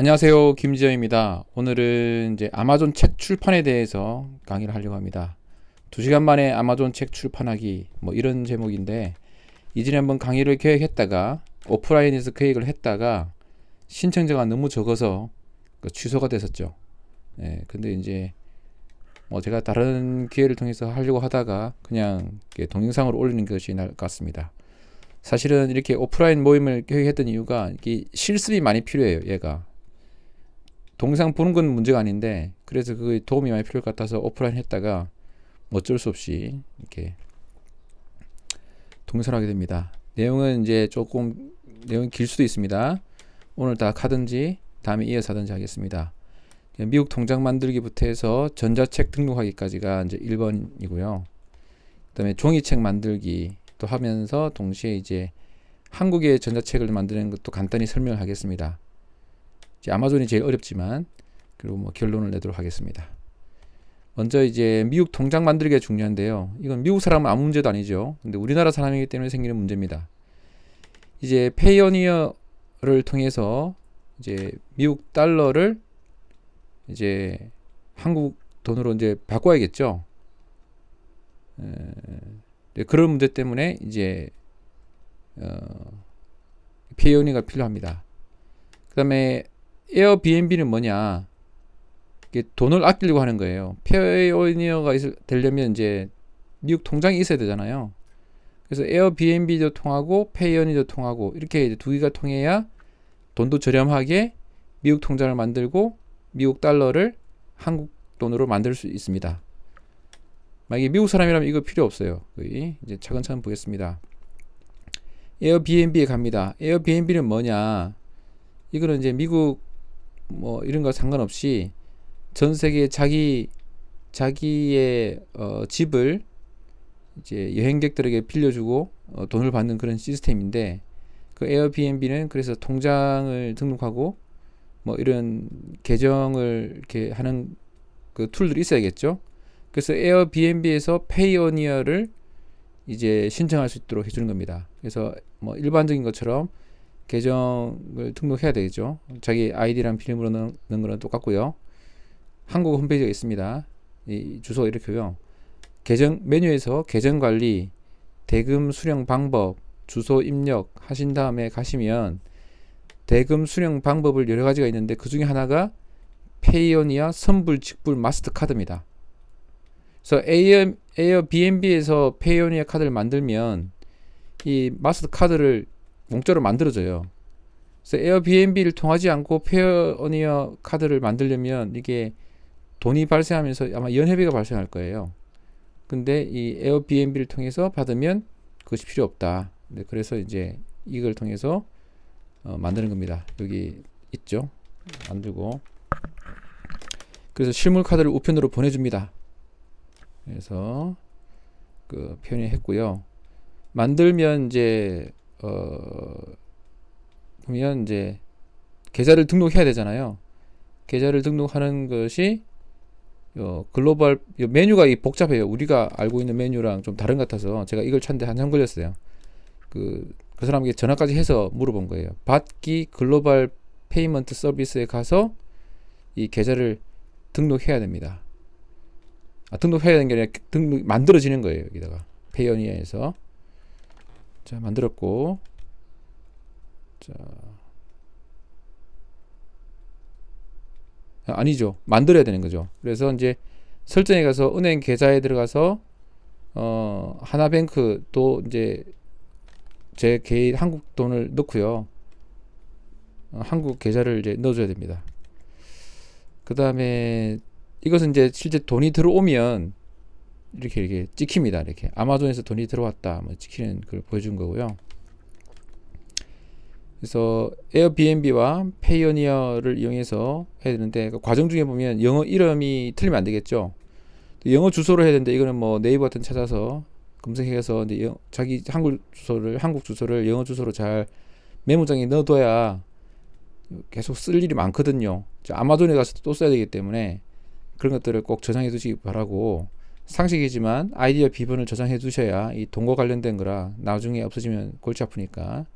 안녕하세요. 김지영입니다. 오늘은 이제 아마존 책 출판에 대해서 강의를 하려고 합니다. 두 시간 만에 아마존 책 출판하기 뭐 이런 제목인데 이전에 한번 강의를 계획했다가 오프라인에서 계획을 했다가 신청자가 너무 적어서 그 취소가 됐었죠. 예, 근데 이제 뭐 제가 다른 기회를 통해서 하려고 하다가 그냥 동영상으로 올리는 것이 나을 것 같습니다. 사실은 이렇게 오프라인 모임을 계획했던 이유가 실습이 많이 필요해요. 얘가 동영상 보는 건 문제가 아닌데 그래서 그 도움이 많이 필요할 것 같아서 오프라인 했다가 뭐 어쩔 수 없이 이렇게 동영상을 하게 됩니다. 내용은 이제 조금 내용이 길 수도 있습니다. 오늘 다 하든지 다음에 이어서 하든지 하겠습니다. 미국 통장 만들기부터 해서 전자책 등록하기까지가 이제 1번이고요. 그다음에 종이책 만들기 또 하면서 동시에 이제 한국의 전자책을 만드는 것도 간단히 설명을 하겠습니다. 아마존이 제일 어렵지만 그리고 뭐 결론을 내도록 하겠습니다. 먼저 이제 미국 통장 만들기가 중요한데요. 이건 미국 사람은 아무 문제도 아니죠. 근데 우리나라 사람이기 때문에 생기는 문제입니다. 이제 페이어니어를 통해서 이제 미국 달러를 이제 한국 돈으로 이제 바꿔야겠죠. 에, 그런 문제 때문에 이제 어, 페이어니가 필요합니다. 그 다음에 에어비앤비는 뭐냐? 돈을 아끼려고 하는 거예요. 페이오니어가 되려면 이제 미국 통장이 있어야 되잖아요. 그래서 에어비앤비도 통하고 페이오니도 통하고 이렇게 두 개가 통해야 돈도 저렴하게 미국 통장을 만들고 미국 달러를 한국 돈으로 만들 수 있습니다. 만약에 미국 사람이라면 이거 필요 없어요. 거의 이제 차근차근 보겠습니다. 에어비앤비에 갑니다. 에어비앤비는 뭐냐? 이거는 이제 미국 뭐 이런 거 상관없이 전 세계 자기 자기의 어, 집을 이제 여행객들에게 빌려주고 어, 돈을 받는 그런 시스템인데 그 에어비앤비는 그래서 통장을 등록하고 뭐 이런 계정을 이렇게 하는 그 툴들이 있어야겠죠. 그래서 에어비앤비에서 페이오니어를 이제 신청할 수 있도록 해주는 겁니다. 그래서 뭐 일반적인 것처럼 계정을 등록해야 되겠죠. 자기 아이디랑 비밀번호 넣는 거는 똑같고요. 한국 홈페이지가 있습니다. 이 주소 이렇게요. 계정 메뉴에서 계정 관리, 대금 수령 방법, 주소 입력 하신 다음에 가시면 대금 수령 방법을 여러 가지가 있는데 그 중에 하나가 페이오니아 선불 직불 마스터 카드입니다. 그래서 에어 에어비앤비에서 페이오니아 카드를 만들면 이 마스터 카드를 공짜로 만들어져요. 그래서 에어비앤비를 통하지 않고 페어니어 카드를 만들려면 이게 돈이 발생하면서 아마 연회비가 발생할 거예요. 근데 이 에어비앤비를 통해서 받으면 그것이 필요 없다. 네, 그래서 이제 이걸 통해서 어, 만드는 겁니다. 여기 있죠. 만들고 그래서 실물 카드를 우편으로 보내줍니다. 그래서 그 표현이 했고요. 만들면 이제 어 그러면 이제 계좌를 등록해야 되잖아요. 계좌를 등록하는 것이 어, 글로벌 메뉴가 이 복잡해요. 우리가 알고 있는 메뉴랑 좀 다른 것 같아서 제가 이걸 찾는데 한참 걸렸어요. 그, 그 사람에게 전화까지 해서 물어본 거예요. 받기 글로벌 페이먼트 서비스에 가서 이 계좌를 등록해야 됩니다. 아, 등록해야 되는 게 아니라 등록 만들어지는 거예요. 여기다가 페이오니아에서 자, 만들었고. 자. 아, 아니죠. 만들어야 되는 거죠. 그래서 이제 설정에 가서 은행 계좌에 들어가서 어, 하나뱅크 또 이제 제 개인 한국 돈을 넣고요. 어, 한국 계좌를 이제 넣어줘야 됩니다. 그 다음에 이것은 이제 실제 돈이 들어오면 이렇게 이렇게 찍힙니다. 이렇게 아마존에서 돈이 들어왔다. 뭐 찍히는 걸 보여준 거고요. 그래서 에어비앤비와 페이오니어를 이용해서 해야 되는데 그 과정 중에 보면 영어 이름이 틀리면 안 되겠죠. 영어 주소로 해야 되는데 이거는 뭐 네이버 같은 찾아서 검색해서 이제 자기 한국 주소를 한국 주소를 영어 주소로 잘 메모장에 넣어둬야 계속 쓸 일이 많거든요. 아마존에 가서 또 써야 되기 때문에 그런 것들을 꼭 저장해 두시기 바라고 상식이지만 아이디어 비번을 저장해 두셔야 이 동거 관련된 거라 나중에 없어지면 골치 아프니까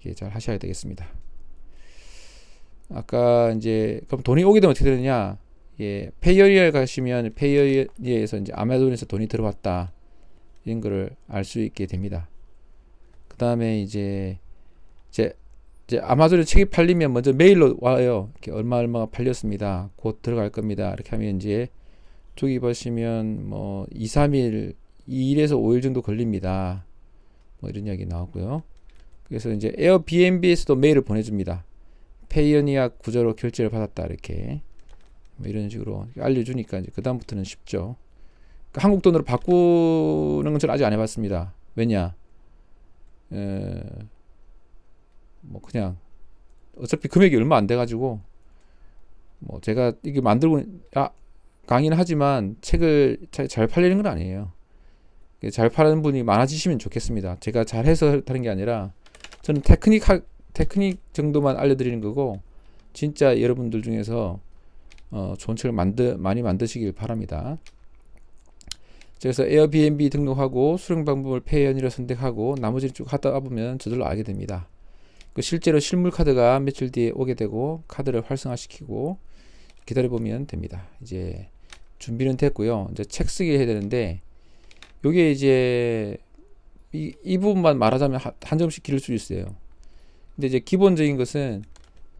이렇게 잘 하셔야 되겠습니다. 아까 이제 그럼 돈이 오게 되면 어떻게 되느냐? 예, 페이어리에 가시면 페이어리에서 이제 아마존에서 돈이 들어왔다 이런 거를 알 수 있게 됩니다. 그 다음에 이제 이제 이제 아마존에 책이 팔리면 먼저 메일로 와요. 이렇게 얼마 얼마가 팔렸습니다. 곧 들어갈 겁니다. 이렇게 하면 이제 저기 보시면 뭐 2, 3일, 2일에서 5일 정도 걸립니다. 뭐 이런 이야기 나왔고요. 그래서 이제 에어비앤비에서도 메일을 보내줍니다. 페이어니아 구조로 결제를 받았다 이렇게 뭐 이런 식으로 알려주니까 이제 그 다음부터는 쉽죠. 그러니까 한국 돈으로 바꾸는 건 저는 아직 안 해봤습니다. 왜냐? 에, 뭐 그냥 어차피 금액이 얼마 안 돼가지고 뭐 제가 이게 만들고 아 강의는 하지만 책을 잘, 잘 팔리는 건 아니에요. 잘 파는 분이 많아지시면 좋겠습니다. 제가 잘해서 하는 게 아니라 저는 테크닉 테크닉 정도만 알려드리는 거고 진짜 여러분들 중에서 어, 좋은 책을 만드 많이 만드시길 바랍니다. 그래서 에어비앤비 등록하고 수령 방법을 페이언이라 선택하고 나머지를 쭉 하다 보면 저절로 알게 됩니다. 그 실제로 실물 카드가 며칠 뒤에 오게 되고 카드를 활성화시키고 기다려 보면 됩니다. 이제 준비는 됐고요. 이제 책 쓰기 해야 되는데 요게 이제 이, 이 부분만 말하자면 한, 한 점씩 기를 수 있어요. 근데 이제 기본적인 것은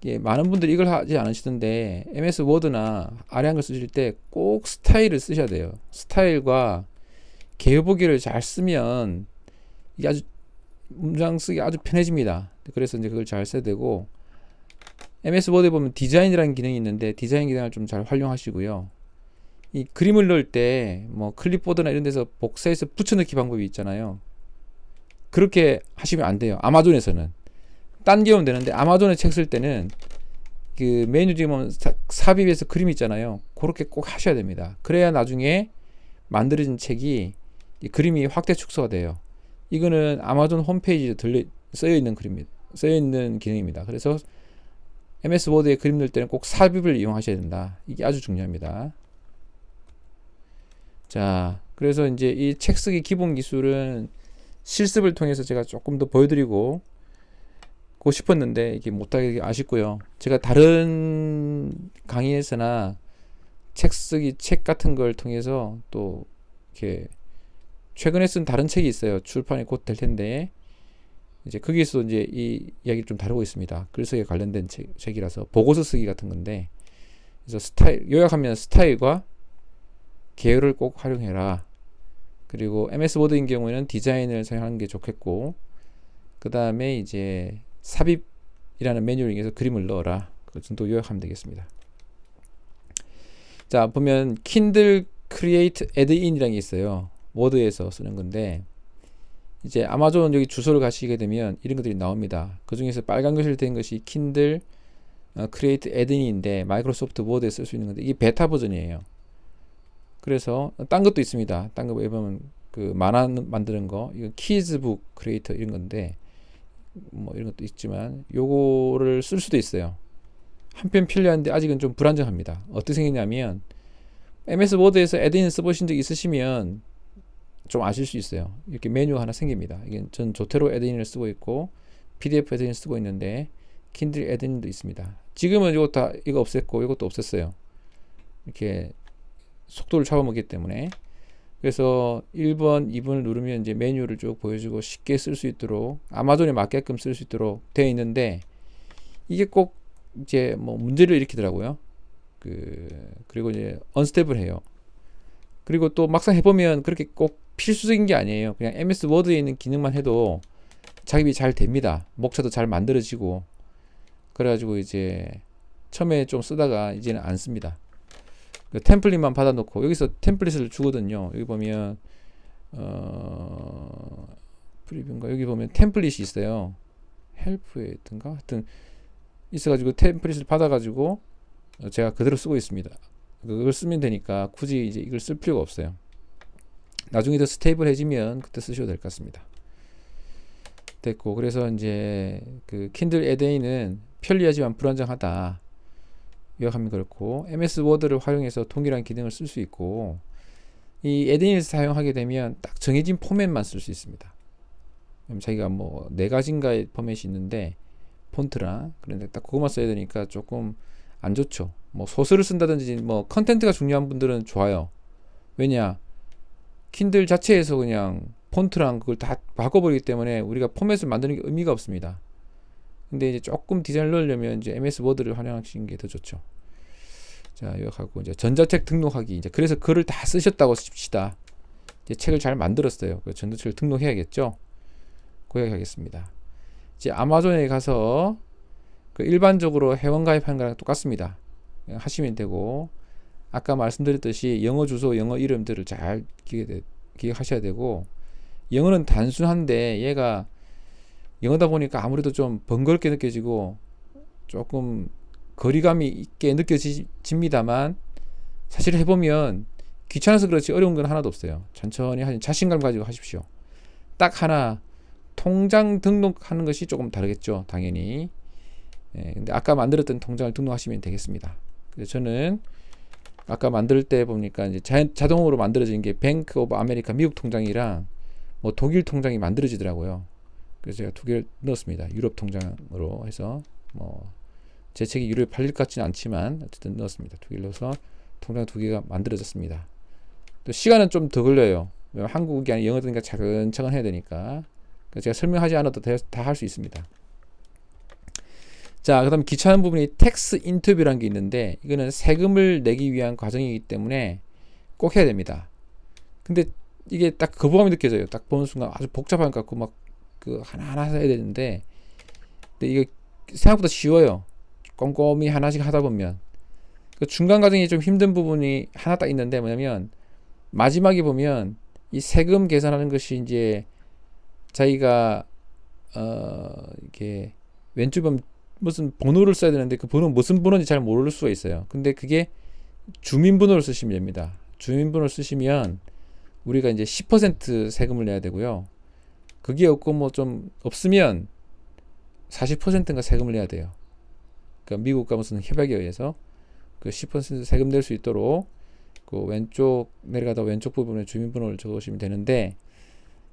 예, 많은 분들이 이걸 하지 않으시던데 MS 워드나 한글 쓰실 때 꼭 스타일을 쓰셔야 돼요. 스타일과 개보기를 잘 쓰면 이게 아주 문장 쓰기 아주 편해집니다. 그래서 이제 그걸 잘 써야 되고 MS 워드에 보면 디자인이라는 기능이 있는데 디자인 기능을 좀 잘 활용하시고요. 이 그림을 넣을 때 뭐 클립보드나 이런 데서 복사해서 붙여넣기 방법이 있잖아요. 그렇게 하시면 안 돼요. 아마존에서는 딴 경우는 되는데 아마존에 책 쓸 때는 그 메뉴 중에 보면 삽입해서 그림 있잖아요. 그렇게 꼭 하셔야 됩니다. 그래야 나중에 만들어진 책이 그림이 확대 축소가 돼요. 이거는 아마존 홈페이지에 들려 쓰여 있는 그림입니다. 쓰여 있는 기능입니다. 그래서 MS 워드에 그림 넣을 때는 꼭 삽입을 이용하셔야 된다. 이게 아주 중요합니다. 자, 그래서 이제 이 책 쓰기 기본 기술은 실습을 통해서 제가 조금 더 보여드리고 고 싶었는데 이게 못하게 아쉽고요. 제가 다른 강의에서나 책 쓰기 책 같은 걸 통해서 또 이렇게 최근에 쓴 다른 책이 있어요. 출판이 곧 될 텐데 이제 거기에서 이제 이 이야기를 좀 다루고 있습니다. 글쓰기에 관련된 책, 책이라서 보고서 쓰기 같은 건데 그래서 스타일 요약하면 스타일과 계열을 꼭 활용해라. 그리고 MS 워드인 경우에는 디자인을 사용하는 게 좋겠고 그 다음에 이제 삽입이라는 메뉴를 이용해서 그림을 넣어라. 그 정도 요약하면 되겠습니다. 자 보면 Kindle Create Add-in이라는 게 있어요. 워드에서 쓰는 건데 이제 아마존 여기 주소를 가시게 되면 이런 것들이 나옵니다. 그 중에서 빨간 글씨로 된 것이 어, Create Add-in인데 마이크로소프트 워드에 쓸 수 있는 건데 이게 베타 버전이에요. 그래서 딴 것도 있습니다. 딴거 보면 그 만화 만드는 거 이거 키즈북 크리에이터 이런 건데 뭐 이런 것도 있지만 요거를 쓸 수도 있어요. 한편 편리한데 아직은 좀 불안정합니다. 어떻게 생겼냐면 MS 워드에서 에드인 써보신 적 있으시면 좀 아실 수 있어요. 이렇게 메뉴가 하나 생깁니다. 이게 전 조테로 에드인을 쓰고 있고 PDF 에드인을 쓰고 있는데 킨들 에드인도 있습니다. 지금은 이거 다 이거 없앴고 이것도 없앴어요. 이렇게 속도를 잡아먹기 때문에 그래서 1번, 2번을 누르면 이제 메뉴를 쭉 보여주고 쉽게 쓸 수 있도록 아마존에 맞게끔 쓸 수 있도록 되어 있는데 이게 꼭 이제 뭐 문제를 일으키더라고요. 그 그리고 이제 언스텝을 해요. 그리고 또 막상 해보면 그렇게 꼭 필수적인 게 아니에요. 그냥 MS 워드에 있는 기능만 해도 작업이 잘 됩니다. 목차도 잘 만들어지고 그래가지고 이제 처음에 좀 쓰다가 이제는 안 씁니다. 그 템플릿만 받아놓고 여기서 템플릿을 주거든요. 여기 보면 어 프리뷰인가 여기 보면 템플릿이 있어요. 헬프에 있던가 하여튼 있어가지고 템플릿을 받아가지고 제가 그대로 쓰고 있습니다. 그걸 쓰면 되니까 굳이 이제 이걸 쓸 필요가 없어요. 나중에 더 스테이블해지면 그때 쓰셔도 될 것 같습니다. 됐고 그래서 이제 그 킨들 에데이는 편리하지만 불안정하다. 요약하면 그렇고 MS 워드를 활용해서 동일한 기능을 쓸 수 있고 이 에드인을 사용하게 되면 딱 정해진 포맷만 쓸 수 있습니다. 자기가 뭐 네 가지인가의 포맷이 있는데 폰트랑 그런데 딱 그것만 써야 되니까 조금 안 좋죠. 뭐 소설을 쓴다든지 뭐 컨텐츠가 중요한 분들은 좋아요. 왜냐 킨들 자체에서 그냥 폰트랑 그걸 다 바꿔버리기 때문에 우리가 포맷을 만드는 게 의미가 없습니다. 근데 이제 조금 디자인을 넣으려면 이제 MS 워드를 활용하시는 게 더 좋죠. 자, 갖고 이제 전자책 등록하기. 이제 그래서 글을 다 쓰셨다고 칩시다. 이제 책을 잘 만들었어요. 그 전자책을 등록해야겠죠. 고객하겠습니다. 이제 아마존에 가서 그 일반적으로 회원 가입하는 거랑 똑같습니다. 하시면 되고 아까 말씀드렸듯이 영어 주소, 영어 이름들을 잘 기억하셔야 되고 영어는 단순한데 얘가 영어다 보니까 아무래도 좀 번거롭게 느껴지고 조금 거리감이 있게 느껴집니다만 사실 해보면 귀찮아서 그렇지 어려운 건 하나도 없어요. 천천히 하시 자신감 가지고 하십시오. 딱 하나 통장 등록하는 것이 조금 다르겠죠. 당연히. 예, 근데 아까 만들었던 통장을 등록하시면 되겠습니다. 그래서 저는 아까 만들 때 보니까 이제 자, 자동으로 만들어진 게 뱅크 오브 아메리카 미국 통장이랑 뭐 독일 통장이 만들어지더라고요. 그래서 제가 두 개를 넣었습니다. 유럽 통장으로 해서 뭐 제 책이 유럽에 팔릴 것 같지는 않지만 어쨌든 넣었습니다. 두 개를 넣어서 통장 두 개가 만들어졌습니다. 또 시간은 좀 더 걸려요. 한국이 아니라 영어니까 차근차근 해야 되니까 제가 설명하지 않아도 다 할 수 있습니다. 자, 그다음 귀찮은 부분이 텍스 인터뷰라는 게 있는데 이거는 세금을 내기 위한 과정이기 때문에 꼭 해야 됩니다. 근데 이게 딱 거부감이 느껴져요. 딱 보는 순간 아주 복잡한 것 같고 막 그 하나하나 해야 되는데 근데 이게 생각보다 쉬워요. 꼼꼼히 하나씩 하다 보면 그 중간 과정이 좀 힘든 부분이 하나 딱 있는데 뭐냐면 마지막에 보면 이 세금 계산하는 것이 이제 자기가 어 이게 왼쪽 보면 무슨 번호를 써야 되는데 그 번호 무슨 번호인지 잘 모를 수가 있어요. 근데 그게 주민번호를 쓰시면 됩니다. 주민번호를 쓰시면 우리가 이제 10% 세금을 내야 되고요. 그게 없고 뭐 좀 없으면 40%인가 세금을 내야 돼요. 그러니까 미국과 무슨 협약에 의해서 그 10% 세금 낼 수 있도록 그 왼쪽 내려가다 왼쪽 부분에 주민번호를 적으시면 되는데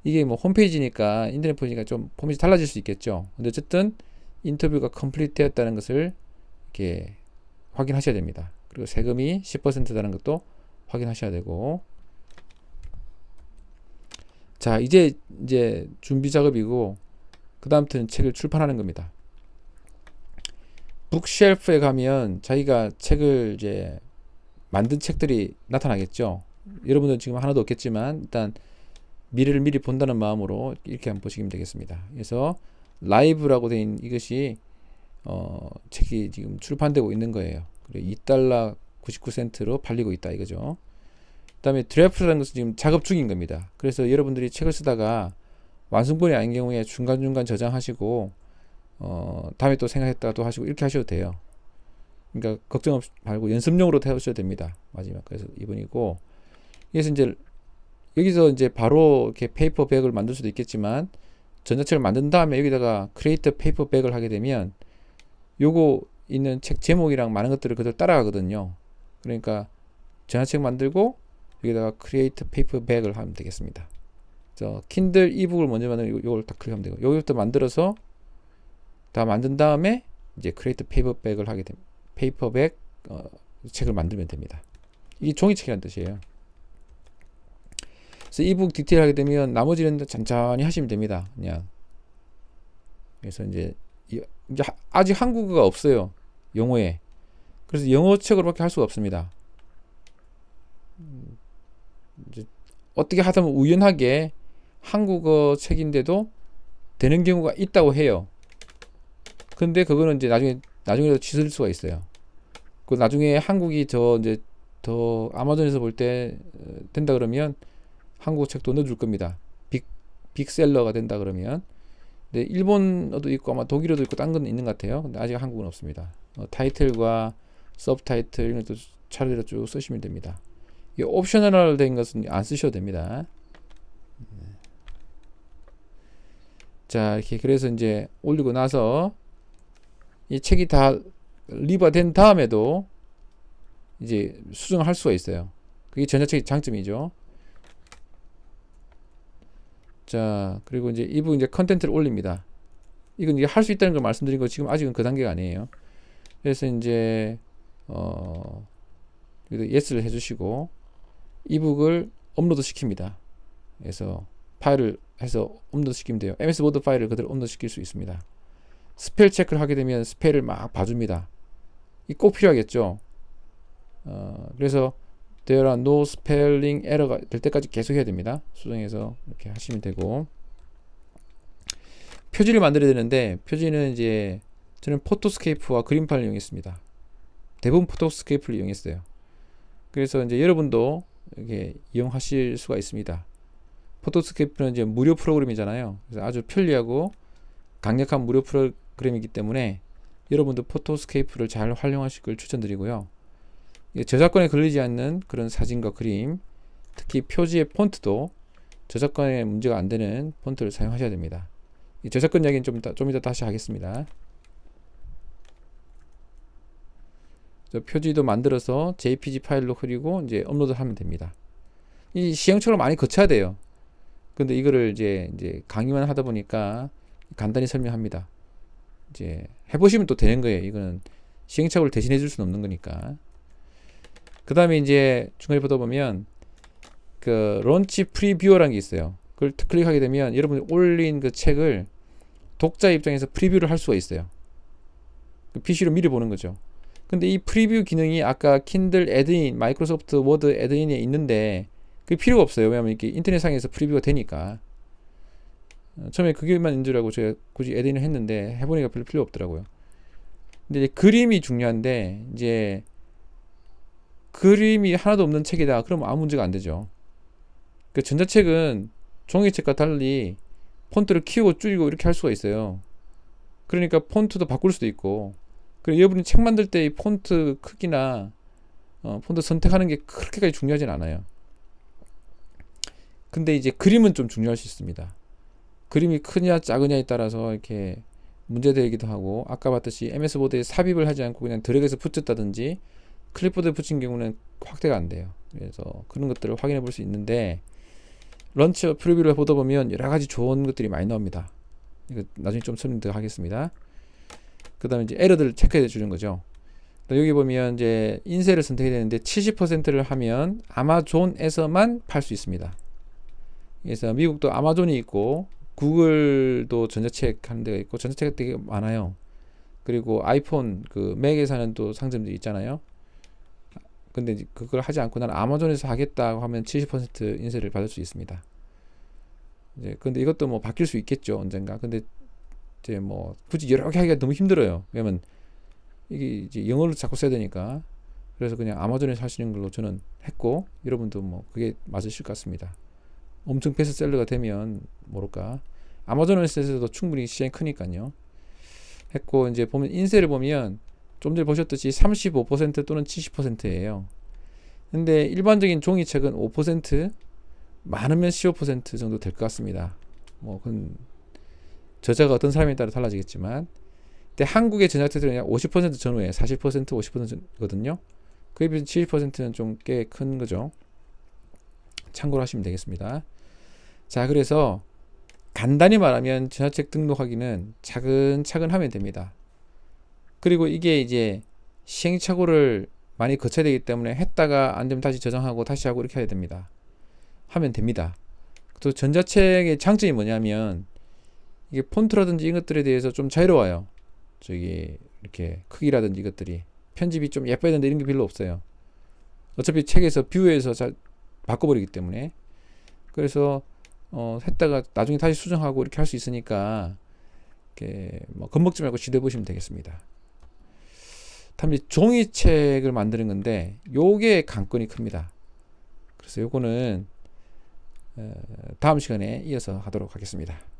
이게 뭐 홈페이지니까 인터넷 보니까 좀 포맷이 달라질 수 있겠죠. 근데 어쨌든 인터뷰가 컴플리트 되었다는 것을 이렇게 확인하셔야 됩니다. 그리고 세금이 10%라는 것도 확인하셔야 되고 자 이제 이제 준비 작업이고 그 다음부터는 책을 출판하는 겁니다. 북쉘프에 가면 자기가 책을 이제 만든 책들이 나타나겠죠. 여러분들 지금 하나도 없겠지만 일단 미래를 미리 본다는 마음으로 이렇게 한번 보시면 되겠습니다. 그래서 라이브라고 된 이것이 어, 책이 지금 출판되고 있는 거예요. 그리고 2달러 99센트로 팔리고 있다 이거죠. 그다음에 드래프트라는 것은 지금 작업 중인 겁니다. 그래서 여러분들이 책을 쓰다가 완성본이 아닌 경우에 중간중간 저장하시고 어, 다음에 또 생각했다가 하시고 이렇게 하셔도 돼요. 그러니까 걱정 없 말고 연습용으로 태우셔도 됩니다. 마지막 그래서 이번이고 그래서 이제 여기서 이제 바로 이렇게 페이퍼 백을 만들 수도 있겠지만 전자책을 만든 다음에 여기다가 크리에이터 페이퍼 백을 하게 되면 요거 있는 책 제목이랑 많은 것들을 그대로 따라가거든요. 그러니까 전자책 만들고 여기다가 크리에이터 페이퍼백을 하면 되겠습니다. 저 킨들 이북을 먼저 만들고 요걸 딱 클릭하면 되고 여기부터 만들어서 다 만든 다음에 이제 크리에이터 페이퍼백을 하게 됩니다. 페이퍼백 어, 책을 만들면 됩니다. 이게 종이책이라는 뜻이에요. 그래서 이북 디테일 하게 되면 나머지는 천천히 하시면 됩니다. 그냥 그래서 이제 이제 아직 한국어가 없어요. 영어에. 그래서 영어 책으로밖에 할 수가 없습니다. 이제 어떻게 하다 보면 우연하게 한국어 책인데도 되는 경우가 있다고 해요. 근데 그거는 이제 나중에 나중에도 취소될 수가 있어요. 그 나중에 한국이 저 이제 더 아마존에서 볼 때 된다 그러면 한국 책도 넣어줄 겁니다. 빅 빅셀러가 된다 그러면. 근데 일본어도 있고 아마 독일어도 있고 딴 건 있는 것 같아요. 근데 아직 한국은 없습니다. 어, 타이틀과 서브타이틀 이런 것도 차례대로 쭉 쓰시면 됩니다. 이 옵셔널 된 것은 안 쓰셔도 됩니다. 자, 이렇게 그래서 이제 올리고 나서 이 책이 다 리버된 다음에도 이제 수정을 할 수가 있어요. 그게 전자책의 장점이죠. 자, 그리고 이제 이 부분 이제 컨텐츠를 올립니다. 이건 이게 할수 있다는 걸 말씀드린 거 지금 아직은 그 단계가 아니에요. 그래서 이제 어 여기도 yes를 해 주시고 이북을 업로드 시킵니다. 그래서 파일을 해서 업로드 시키면 돼요. MS 워드 파일을 그대로 업로드 시킬 수 있습니다. 스펠 체크를 하게 되면 스펠을 막 봐줍니다. 이 꼭 필요하겠죠. 어, 그래서 there are no spelling error가 될 때까지 계속 해야 됩니다. 수정해서 이렇게 하시면 되고 표지를 만들어야 되는데 표지는 이제 저는 포토스케이프와 그림판을 이용했습니다. 대부분 포토스케이프를 이용했어요. 그래서 이제 여러분도 이렇게 이용하실 수가 있습니다. 포토스케이프는 이제 무료 프로그램이잖아요. 그래서 아주 편리하고 강력한 무료 프로그램이기 때문에 여러분도 포토스케이프를 잘 활용하실 걸 추천드리고요. 저작권에 걸리지 않는 그런 사진과 그림, 특히 표지의 폰트도 저작권에 문제가 안 되는 폰트를 사용하셔야 됩니다. 이 저작권 이야기는 좀 이따, 좀 이따 다시 하겠습니다. 표지도 만들어서 JPG 파일로 흐리고 이제 업로드 하면 됩니다. 이 시행착오를 많이 거쳐야 돼요. 근데 이거를 이제 이제 강의만 하다 보니까 간단히 설명합니다. 이제 해보시면 또 되는 거예요. 이거는 시행착오를 대신해 줄 수는 없는 거니까. 그 다음에 이제 중간에 보다 보면 그 런치 프리뷰어라는 게 있어요. 그걸 클릭하게 되면 여러분이 올린 그 책을 독자 입장에서 프리뷰를 할 수가 있어요. 그 PC로 미리 보는 거죠. 근데 이 프리뷰 기능이 아까 킨들 애드인, 마이크로소프트 워드 애드인에 있는데 그게 필요가 없어요. 왜냐하면 이렇게 인터넷상에서 프리뷰가 되니까. 어, 처음에 그게만 알고 제가 굳이 애드인을 했는데 해보니까 별로 필요 없더라고요. 근데 이제 그림이 중요한데 이제 그림이 하나도 없는 책이다. 그러면 아무 문제가 안 되죠. 그 전자책은 종이책과 달리 폰트를 키우고 줄이고 이렇게 할 수가 있어요. 그러니까 폰트도 바꿀 수도 있고. 그리고 여러분이 책 만들 때 이 폰트 크기나 어, 폰트 선택하는 게 그렇게까지 중요하진 않아요. 근데 이제 그림은 좀 중요할 수 있습니다. 그림이 크냐 작으냐에 따라서 이렇게 문제되기도 하고 아까 봤듯이 MS 보드에 삽입을 하지 않고 그냥 드래그해서 붙였다든지 클립보드에 붙인 경우는 확대가 안 돼요. 그래서 그런 것들을 확인해 볼 수 있는데 런처 프리뷰를 보다 보면 여러 가지 좋은 것들이 많이 나옵니다. 이거 나중에 좀 설명 더 하겠습니다. 그 다음에 이제 에러들을 체크해 주는 거죠. 여기 보면 이제 인쇄를 선택해야 되는데 70%를 하면 아마존에서만 팔 수 있습니다. 그래서 미국도 아마존이 있고 구글도 전자책 하는 데가 있고 전자책 되게 많아요. 그리고 아이폰 그 맥에서는 또 상점들이 있잖아요. 근데 그걸 하지 않고 나는 아마존에서 하겠다고 하면 70% 인쇄를 받을 수 있습니다. 이제 근데 이것도 뭐 바뀔 수 있겠죠 언젠가. 근데 이제 뭐 굳이 여러 개 하기가 너무 힘들어요. 왜냐면 이게 이제 영어를 자꾸 써야 되니까. 그래서 그냥 아마존에서 하시는 걸로 저는 했고 여러분도 뭐 그게 맞으실 것 같습니다. 엄청 베스트셀러가 되면 모를까. 아마존에서도 충분히 시장이 크니까요. 했고 이제 보면 인쇄를 보면 좀 전에 보셨듯이 35% 또는 70%예요. 근데 일반적인 종이책은 5% 많으면 15% 정도 될 것 같습니다. 뭐 그건 저자가 어떤 사람에 따라 달라지겠지만 근데 한국의 전자책들은 50% 전후에 40% 50%거든요. 그에 비해서 70%는 좀 꽤 큰 거죠. 참고로 하시면 되겠습니다. 자, 그래서 간단히 말하면 전자책 등록하기는 차근차근 하면 됩니다. 그리고 이게 이제 시행착오를 많이 거쳐야 되기 때문에 했다가 안 되면 다시 저장하고 다시 하고 이렇게 해야 됩니다. 하면 됩니다. 또 전자책의 장점이 뭐냐면 이게 폰트라든지 이것들에 대해서 좀 자유로워요. 저기 이렇게 크기라든지 이것들이 편집이 좀 예뻐야 되는데 이런 게 별로 없어요. 어차피 책에서 뷰에서 잘 바꿔버리기 때문에 그래서 어 했다가 나중에 다시 수정하고 이렇게 할 수 있으니까 이렇게 뭐 겁먹지 말고 시도해 보시면 되겠습니다. 다음에 종이책을 만드는 건데 요게 관건이 큽니다. 그래서 요거는 어, 다음 시간에 이어서 하도록 하겠습니다.